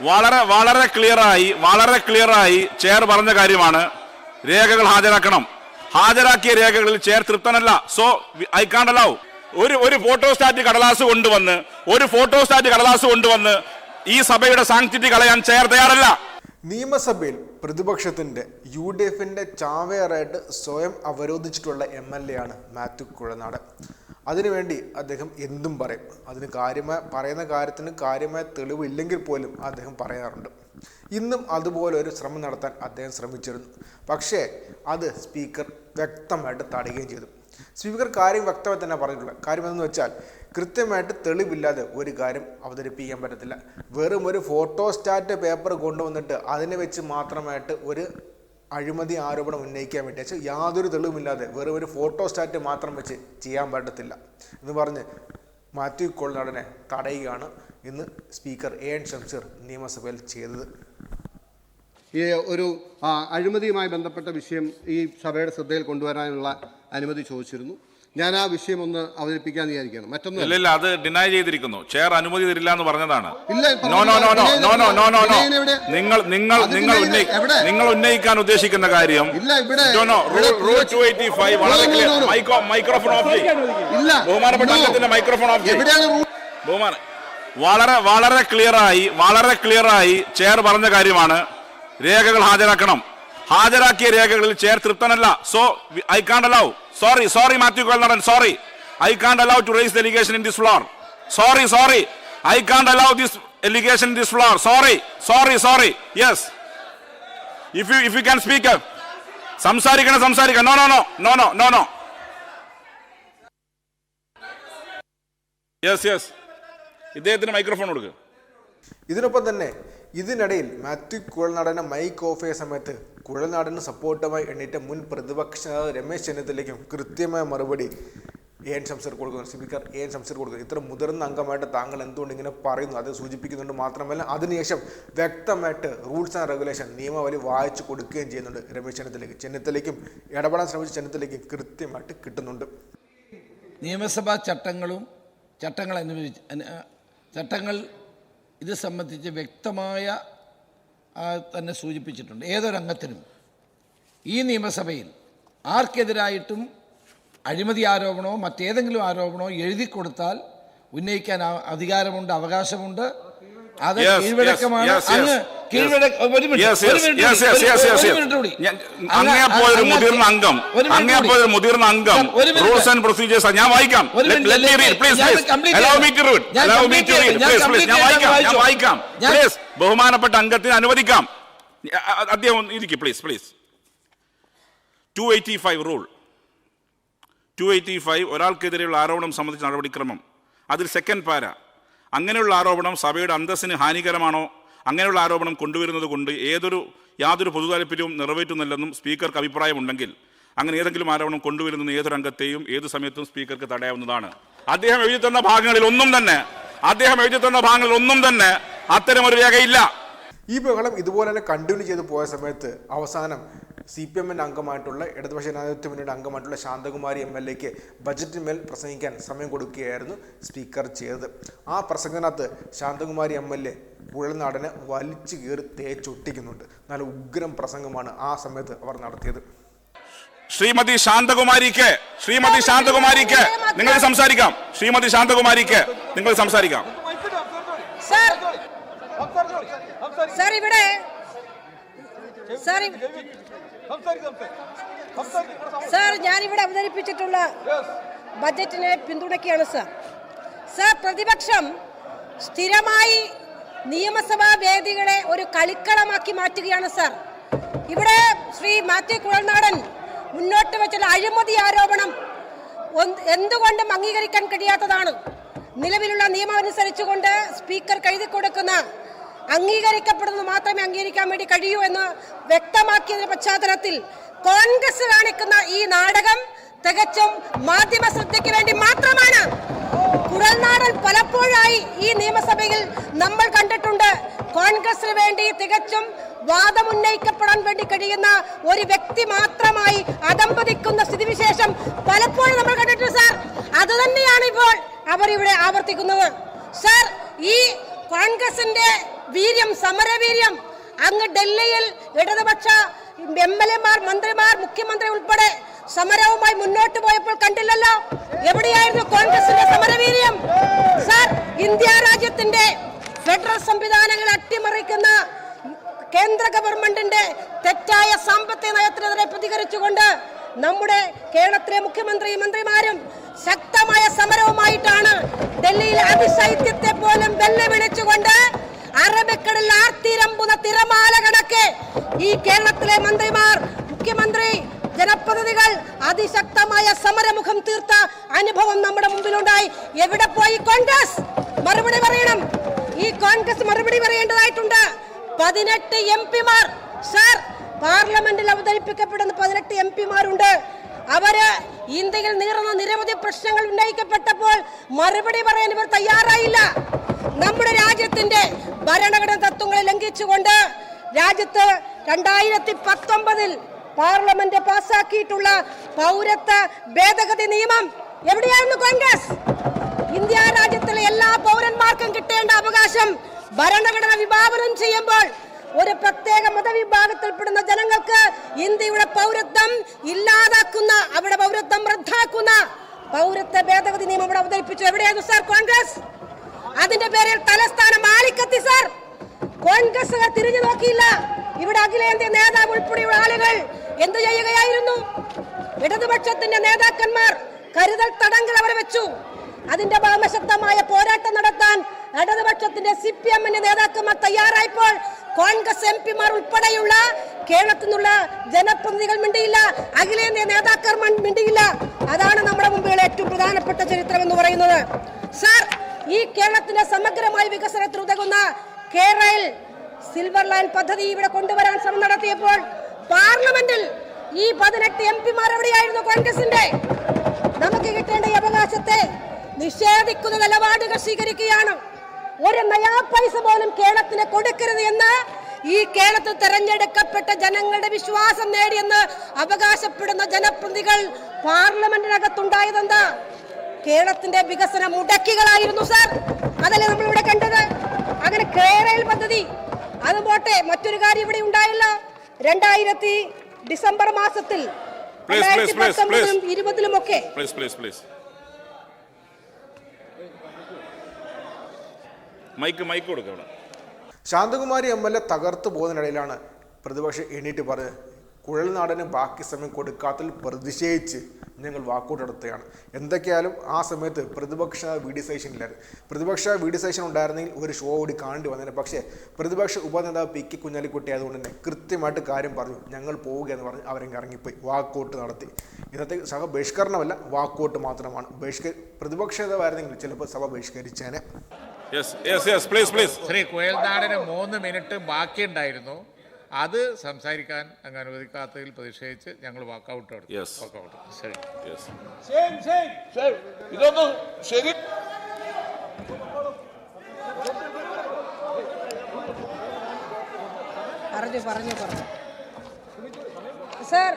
വളരെ വളരെ ക്ലിയറായി വളരെ ക്ലിയറായി ചെയർ പറഞ്ഞ കാര്യമാണ്. രേഖകൾ ഹാജരാക്കണം. ഹാജരാക്കിയ രേഖകളിൽ ചെയർ തൃപ്തനല്ല. സോ ഐ കാണ്ട് അലൗ ഒരു ഒരു ഫോട്ടോസ്റ്റാറ്റ് കടലാസ് കൊണ്ടുവന്ന് ഒരു ഫോട്ടോസ്റ്റാറ്റ് കടലാസ് കൊണ്ടുവന്ന് ഈ സഭയുടെ സാങ്ക്ടിറ്റി കളയാൻ ചെയർ തയ്യാറല്ല. നിയമസഭയിൽ പ്രതിപക്ഷത്തിന്റെ യു ഡി എഫിന്റെ ചാവേറായിട്ട് സ്വയം അവരോധിച്ചിട്ടുള്ള എം എൽ എ ആണ് മാത്യു കുഴനാട്. അതിനുവേണ്ടി അദ്ദേഹം എന്തും പറയും. അതിന് കാര്യമായ പറയുന്ന കാര്യത്തിന് കാര്യമായ തെളിവില്ലെങ്കിൽ പോലും അദ്ദേഹം പറയാറുണ്ട്. ഇന്നും അതുപോലെ ഒരു ശ്രമം നടത്താൻ അദ്ദേഹം ശ്രമിച്ചിരുന്നു. പക്ഷേ അത് സ്പീക്കർ വ്യക്തമായിട്ട് തടയുകയും ചെയ്തു. സ്പീക്കർ കാര്യം വ്യക്തമായി തന്നെ പറഞ്ഞിട്ടുള്ളത് കാര്യം എന്തെന്ന് വെച്ചാൽ കൃത്യമായിട്ട് തെളിവില്ലാതെ ഒരു കാര്യം അവതരിപ്പിക്കാൻ പറ്റത്തില്ല. വെറും ഒരു ഫോട്ടോസ്റ്റാറ്റ് പേപ്പർ കൊണ്ടുവന്നിട്ട് അതിനെ വെച്ച് മാത്രമായിട്ട് ഒരു അഴിമതി ആരോപണം ഉന്നയിക്കാൻ വേണ്ടി. വെച്ചാൽ യാതൊരു തെളിവുമില്ലാതെ വെറും ഒരു ഫോട്ടോസ്റ്റാറ്റ് മാത്രം വെച്ച് ചെയ്യാൻ പറ്റത്തില്ല. എന്ന് പറഞ്ഞ് മാത്യു കൊള്ളാടനെ തടയുകയാണ് ഇന്ന് സ്പീക്കർ എ എൻ ഷംസീർ നിയമസഭയിൽ ചെയ്തത്. ഈ ഒരു അഴിമതിയുമായി ബന്ധപ്പെട്ട വിഷയം ഈ സഭയുടെ ശ്രദ്ധയിൽ കൊണ്ടുവരാനുള്ള അനുമതി ചോദിച്ചിരുന്നു. ഞാൻ ആ വിഷയം ഒന്ന് അവതരിപ്പിക്കാൻ വിചാരിക്കണം മറ്റൊന്നും ഇല്ല ഇല്ല അത് ഡിനൈ ചെയ്തിരിക്കുന്നു. ചെയർ അനുമതി തരില്ല എന്ന് പറഞ്ഞതാണ്. നിങ്ങൾ നിങ്ങൾ നിങ്ങൾ നിങ്ങൾ ഉന്നയിക്കാൻ ഉദ്ദേശിക്കുന്ന കാര്യം മൈക്രോഫോൺ ഓഫ് ഇല്ല. ബഹുമാനപ്പെട്ട മൈക്രോഫോൺ ഓഫ് ബഹുമാന വളരെ വളരെ ക്ലിയറായി വളരെ ക്ലിയറായി ചെയർ പറഞ്ഞ കാര്യമാണ്. രേഖകൾ ഹാജരാക്കണം. ഹാജരാക്കിയ രേഖകളിൽ chair തൃപ്തനല്ല. So I can't allow sorry sorry Mathew കൊല്ലടൻ sorry I can't allow to raise allegation in this floor sorry sorry I can't allow this allegation in this floor sorry sorry sorry yes if you if you can speak സംസാരിക്കണം സംസാരിക്കണം. No no no no no no no yes yes ഇദ്ദേഹത്തിന് microphone കൊടുക്കുക ഇതിനൊപ്പം തന്നെ ഇതിനിടയിൽ Mathew കുഴൽനാടനെ mic off ചെയ്ത സമയത്ത് കുഴൽനാടന് സപ്പോർട്ടുമായി എണ്ണീറ്റ മുൻ പ്രതിപക്ഷ നേതാവ് രമേശ് ചെന്നിത്തലയ്ക്കും കൃത്യമായ മറുപടി എ എൻ ശംസീർ കൊടുക്കുന്നു. സ്പീക്കർ എ എൻ ശംസീർ കൊടുക്കുന്നു. ഇത്ര മുതിർന്ന അംഗമായിട്ട് താങ്കൾ എന്തുകൊണ്ട് ഇങ്ങനെ പറയുന്നു? അത് സൂചിപ്പിക്കുന്നുണ്ട് മാത്രമല്ല അതിനുശേഷം വ്യക്തമായിട്ട് റൂൾസ് ആൻഡ് റെഗുലേഷൻ നിയമാവലി വായിച്ചു കൊടുക്കുകയും ചെയ്യുന്നുണ്ട് രമേശ് ചെന്നിത്തലയ്ക്ക്. ചെന്നിത്തലയ്ക്കും ഇടപെടാൻ ശ്രമിച്ച ചെന്നിത്തലയ്ക്കും കൃത്യമായിട്ട് കിട്ടുന്നുണ്ട്. നിയമസഭാ ചട്ടങ്ങളും ചട്ടങ്ങൾ അനുവദിച്ച് ചട്ടങ്ങൾ ഇത് സംബന്ധിച്ച് വ്യക്തമായ തന്നെ സൂചിപ്പിച്ചിട്ടുണ്ട്. ഏതൊരംഗത്തിനും ഈ നിയമസഭയിൽ ആർക്കെതിരായിട്ടും അഴിമതി ആരോപണമോ മറ്റേതെങ്കിലും ആരോപണമോ എഴുതി കൊടുത്താൽ ഉന്നയിക്കാൻ അധികാരമുണ്ട് അവകാശമുണ്ട്. അത് കീഴ്വഴക്കമാണ്. അങ്ങ് ഞാൻ വായിക്കാം. ബഹുമാനപ്പെട്ട അംഗത്തിന് അനുവദിക്കാം. അദ്ദേഹം ഇരിക്കും please please two eighty five rule two eighty five ഒരാൾക്കെതിരെയുള്ള ആരോപണം സംബന്ധിച്ച നടപടിക്രമം. അതിൽ സെക്കൻഡ് പാര. അങ്ങനെയുള്ള ആരോപണം സഭയുടെ അന്തസ്സിന് ഹാനികരമാണോ അങ്ങനെയുള്ള ആരോപണം കൊണ്ടുവരുന്നത് കൊണ്ട് ഏതൊരു യാതൊരു പൊതു താല്പര്യവും നിറവേറ്റുന്നില്ലെന്നും സ്പീക്കർക്ക് അഭിപ്രായമുണ്ടെങ്കിൽ അങ്ങനെ ഏതെങ്കിലും ആരോപണം കൊണ്ടുവരുന്ന ഏതൊരു അംഗത്തെയും ഏത് സമയത്തും സ്പീക്കർക്ക് തടയാവുന്നതാണ്. അദ്ദേഹം എഴുതി തന്ന ഭാഗങ്ങളിൽ ഒന്നും തന്നെ അദ്ദേഹം എഴുതി തന്ന ഭാഗങ്ങളിൽ ഒന്നും തന്നെ അത്തരമൊരു രേഖയില്ല. ഈ ബഹളം ഇതുപോലെ തന്നെ കണ്ടിന്യൂ ചെയ്തു പോയ സമയത്ത് അവസാനം സി പി എമ്മിന്റെ അംഗമായിട്ടുള്ള ഇടതുപക്ഷ ജനാധിപത്യ മുന്നണിയുടെ അംഗമായിട്ടുള്ള ശാന്തകുമാരി എം എൽ എക്ക് ബജറ്റിന്മേൽ പ്രസംഗിക്കാൻ സമയം കൊടുക്കുകയായിരുന്നു സ്പീക്കർ ചെയ്തത്. ആ പ്രസംഗത്തിനകത്ത് ശാന്തകുമാരി എം എൽ എ കുഴൽനാടനെ വലിച്ചു കയറി തേച്ചൊട്ടിക്കുന്നുണ്ട് നല്ല ഉഗ്രം പ്രസംഗമാണ് ആ സമയത്ത് അവർ നടത്തിയത്. ശ്രീമതി ശാന്തകുമാരിക്ക് ശ്രീമതി ശാന്തകുമാരിക്ക് നിങ്ങൾ സംസാരിക്കാം. ശ്രീമതി ശാന്തകുമാരിക്ക് നിങ്ങൾ സംസാരിക്കാം. സർ സർ ഇവിടെ സർ സർ ഞാനിവിടെ അവതരിപ്പിച്ചിട്ടുള്ള ബജറ്റിനെ പിന്തുണയ്ക്കുകയാണ് സാർ. സാർ പ്രതിപക്ഷം സ്ഥിരമായി നിയമസഭാ വേദികളെ ഒരു കളിക്കളമാക്കി മാറ്റുകയാണ് സാർ. ഇവിടെ ശ്രീ മാത്യു കുഴൽനാടൻ മുന്നോട്ട് വെച്ച അഴിമതി ആരോപണം എന്തുകൊണ്ടും അംഗീകരിക്കാൻ കഴിയാത്തതാണ്. നിലവിലുള്ള നിയമം അനുസരിച്ചുകൊണ്ട് സ്പീക്കർ കഴുതി കൊടുക്കുന്ന അംഗീകരിക്കപ്പെടുന്നത് മാത്രമേ അംഗീകരിക്കാൻ വേണ്ടി കഴിയൂ എന്ന് വ്യക്തമാക്കിയതിന്റെ പശ്ചാത്തലത്തിൽ കോൺഗ്രസ് കാണിക്കുന്ന ഈ നാടകം തികച്ചും മാധ്യമ ശ്രദ്ധയ്ക്ക് വേണ്ടി മാത്രമാണ്. കുഴൽനാടൻ പലപ്പോഴായി ഈ നിയമസഭയിൽ നമ്മൾ കണ്ടിട്ടുണ്ട്. കോൺഗ്രസിന് വേണ്ടി തികച്ചും വാദമുന്നയിക്കപ്പെടാൻ വേണ്ടി കഴിയുന്ന ഒരു വ്യക്തി മാത്രമായി അതമ്പതിക്കുന്ന സ്ഥിതിവിശേഷം പലപ്പോഴും നമ്മൾ കണ്ടിട്ടുണ്ട് സാർ. അത് തന്നെയാണ് ഇപ്പോൾ അവർ ഇവിടെ ആവർത്തിക്കുന്നത്. സാർ ഈ കോൺഗ്രസിന്റെ വീര്യം സമരവീര്യം. അങ്ങ് ഡൽഹിയിൽ ഇടതുപക്ഷ എം എൽ എമാർ മന്ത്രിമാർ മുഖ്യമന്ത്രി ഉൾപ്പെടെ സമരവുമായി മുന്നോട്ട് പോയപ്പോൾ കണ്ടില്ലല്ലോ? എവിടെയായിരുന്നു കോൺഗ്രസിന്റെ സമരവീര്യം? സാർ ഇന്ത്യ രാജ്യത്തിന്റെ ഫെഡറൽ സംവിധാനങ്ങൾ അട്ടിമറിക്കുന്ന കേന്ദ്ര ഗവൺമെന്റിന്റെ തെറ്റായ സാമ്പത്തിക നയത്തിനെതിരെ പ്രതികരിച്ചുകൊണ്ട് നമ്മുടെ കേരളത്തിലെ മുഖ്യമന്ത്രി മന്ത്രിമാരും ശക്തമായ സമരവുമായിട്ടാണ് ഡൽഹിയിലെ അതിശൈത്യത്തെ പോലും വെല്ലുവിളിച്ചുകൊണ്ട് അറബിക്കടലിൽ ആർത്തിരമ്പുന്ന തിരമാല കണക്കെ. ഈ കേരളത്തിലെ മന്ത്രിമാർ മുഖ്യമന്ത്രി ജനപ്രതിനിധികൾ അതിശക്തമായ സമരമുഖം തീർത്ത അനുഭവം നമ്മുടെ മുമ്പിലുണ്ടായി. എവിടെ പോയി കോൺഗ്രസ്? മറുപടി പറയണം. ഈ കോൺഗ്രസ് മറുപടി പറയേണ്ടതായിട്ടുണ്ട്. പതിനെട്ട് എം പിമാർ. സാർ പാർലമെന്റിൽ അവതരിപ്പിക്കപ്പെടുന്ന പതിനെട്ട് എം പിമാരുണ്ട്. അവർ ഇന്ത്യയിൽ നീറുന്ന നിരവധി പ്രശ്നങ്ങൾ ഉന്നയിക്കപ്പെട്ടപ്പോൾ മറുപടി പറയാൻ ഇവർ തയ്യാറായില്ല. നമ്മുടെ രാജ്യത്തിന്റെ ഭരണഘടന തത്വങ്ങളെ ലംഘിച്ചുകൊണ്ട് രാജ്യത്ത് രണ്ടായിരത്തി പത്തൊമ്പതിൽ പാർലമെന്റ് പാസാക്കിയിട്ടുള്ള പൗരത്വ ഭേദഗതി നിയമം എവിടെയായിരുന്നു കോൺഗ്രസ്? ഇന്ത്യ രാജ്യത്തിലെ എല്ലാ പൗരന്മാർക്കും കിട്ടേണ്ട അവകാശം ഭരണഘടന വിഭാവനം ചെയ്യുമ്പോൾ ഒരു പ്രത്യേക മതവിഭാഗത്തിൽപ്പെടുന്ന ജനങ്ങൾക്ക് ഇന്ത്യയുടെ പൗരത്വം ഇല്ലാതാക്കുന്ന അവിടെ പൗരത്വം റദ്ദാക്കുന്ന പൗരത്വ ഭേദഗതി നിയമം ഇവിടെ അവതരിപ്പിച്ചു. എവിടെയായിരുന്നു സാർ കോൺഗ്രസ്? അതിന്റെ പേരിൽ തലസ്ഥാനം ആളിക്കത്തി സാർ. കോൺഗ്രസ് തിരിഞ്ഞു നോക്കിയില്ല. ഇവിടെ അഖിലേന്ത്യാ നേതാവ് ഉൾപ്പെടെയുള്ള ആളുകൾ എന്ത് ചെയ്യുകയായിരുന്നു? ഇടതുപക്ഷത്തിന്റെ നേതാക്കന്മാർ കരുതൽ തടങ്കൽ അവരെ വെച്ചു. അതിന്റെ ഭാമശക്തമായ പോരാട്ടം നടത്താൻ ഇടതുപക്ഷത്തിന്റെ സി പി എമ്മിന്റെ നേതാക്കന്മാർ തയ്യാറായപ്പോൾ കോൺഗ്രസ് എം പിമാർ ഉൾപ്പെടെയുള്ള കേരളത്തിൽ നിന്നുള്ള ജനപ്രതിനിധികൾ മിണ്ടിയില്ല. അഖിലേന്ത്യാ നേതാക്കന്മാർ മിണ്ടിയില്ല. അതാണ് നമ്മുടെ മുമ്പിലുള്ള ഏറ്റവും പ്രധാനപ്പെട്ട ചരിത്രം എന്ന് പറയുന്നത്. സാർ ഈ കേരളത്തിന്റെ സമഗ്രമായ വികസനത്തിന് ഉതകുന്ന കേരളയിൽ സിൽവർ ലൈൻ പദ്ധതി ഇവിടെ കൊണ്ടുവരാൻ ശ്രമം നടത്തിയപ്പോൾ പാർലമെന്റിൽ ഈ പതിനെട്ട് എം പിമാർ എവിടെയായിരുന്നു കോൺഗ്രസിന്റെ? നമുക്ക് കിട്ടേണ്ട അവകാശത്തെ നിഷേധിക്കുന്ന നിലപാടുകൾ സ്വീകരിക്കുകയാണ്. ഒരു നയാ പൈസ പോലും കേരളത്തിന് കൊടുക്കരുത് എന്ന് ഈ കേരളത്തിൽ തെരഞ്ഞെടുക്കപ്പെട്ട ജനങ്ങളുടെ വിശ്വാസം നേടിയെന്ന് അവകാശപ്പെടുന്ന ജനപ്രതികൾ പാർലമെന്റിനകത്തുണ്ടായതെന്താ? കേരളത്തിന്റെ വികസന മുടക്കികളായിരുന്നു സാർ അതല്ലേ നമ്മൾ ഇവിടെ കണ്ടത്? അങ്ങനെ കേരള പദ്ധതി അത് പോട്ടെ മറ്റൊരു കാര്യം ഇവിടെ ഉണ്ടായില്ല. രണ്ടായിരത്തി ഡിസംബർ മാസത്തിൽ Please, please, രണ്ടായിരത്തി പത്തൊമ്പതിലും. ഇരുപതിലും ഒക്കെ please please please mike mike കൊടുക്കണം ശാന്തകുമാരി എം എൽ എ തകർത്തു പോകുന്നതിനിടയിലാണ് പ്രതിപക്ഷം എണീറ്റ് പറഞ്ഞത്. കുഴൽനാടന് ബാക്കി സമയം കൊടുക്കാത്തതിൽ പ്രതിഷേധിച്ച് ഞങ്ങൾ വാക്കൗട്ട് നടത്തുകയാണ്. എന്തൊക്കെയായാലും ആ സമയത്ത് പ്രതിപക്ഷ വി ഡി ഇല്ലായിരുന്നു. പ്രതിപക്ഷ വി ഡി സേഷൻ ഉണ്ടായിരുന്നെങ്കിൽ ഒരു ഷോ കൂടി കാണേണ്ടി വന്നേനെ. പക്ഷേ പ്രതിപക്ഷ ഉപനേതാവ് പി കെ കുഞ്ഞാലിക്കുട്ടി ആയതുകൊണ്ട് തന്നെ കൃത്യമായിട്ട് കാര്യം പറഞ്ഞു. ഞങ്ങൾ പോവുക എന്ന് പറഞ്ഞ് അവരെങ്കിൽ ഇറങ്ങിപ്പോയി വാക്കൗട്ട് നടത്തി. ഇന്നത്തെ സഭ ബഹിഷ്കരണമല്ല വാക്കൗട്ട് മാത്രമാണ്. ബഹിഷ്ക പ്രതിപക്ഷ നേതാവായിരുന്നെങ്കിൽ ചിലപ്പോൾ സഭ ബഹിഷ്കരിച്ചേനെ. Yes yes yes please please Shri കുയൽനാടിന് മൂന്ന് മിനിറ്റ് ബാക്കിയുണ്ടായിരുന്നു. അത് സംസാരിക്കാൻ അങ്ങ് അനുവദിക്കാത്തതിൽ പ്രതിഷേധിച്ച് ഞങ്ങൾ വാക്കൗട്ട് Yes. വാക്കൗട്ട്. ശരി. യെസ് ശരി, ഇതൊന്ന് ശരി. പറഞ്ഞു പറഞ്ഞു പറഞ്ഞു. സാർ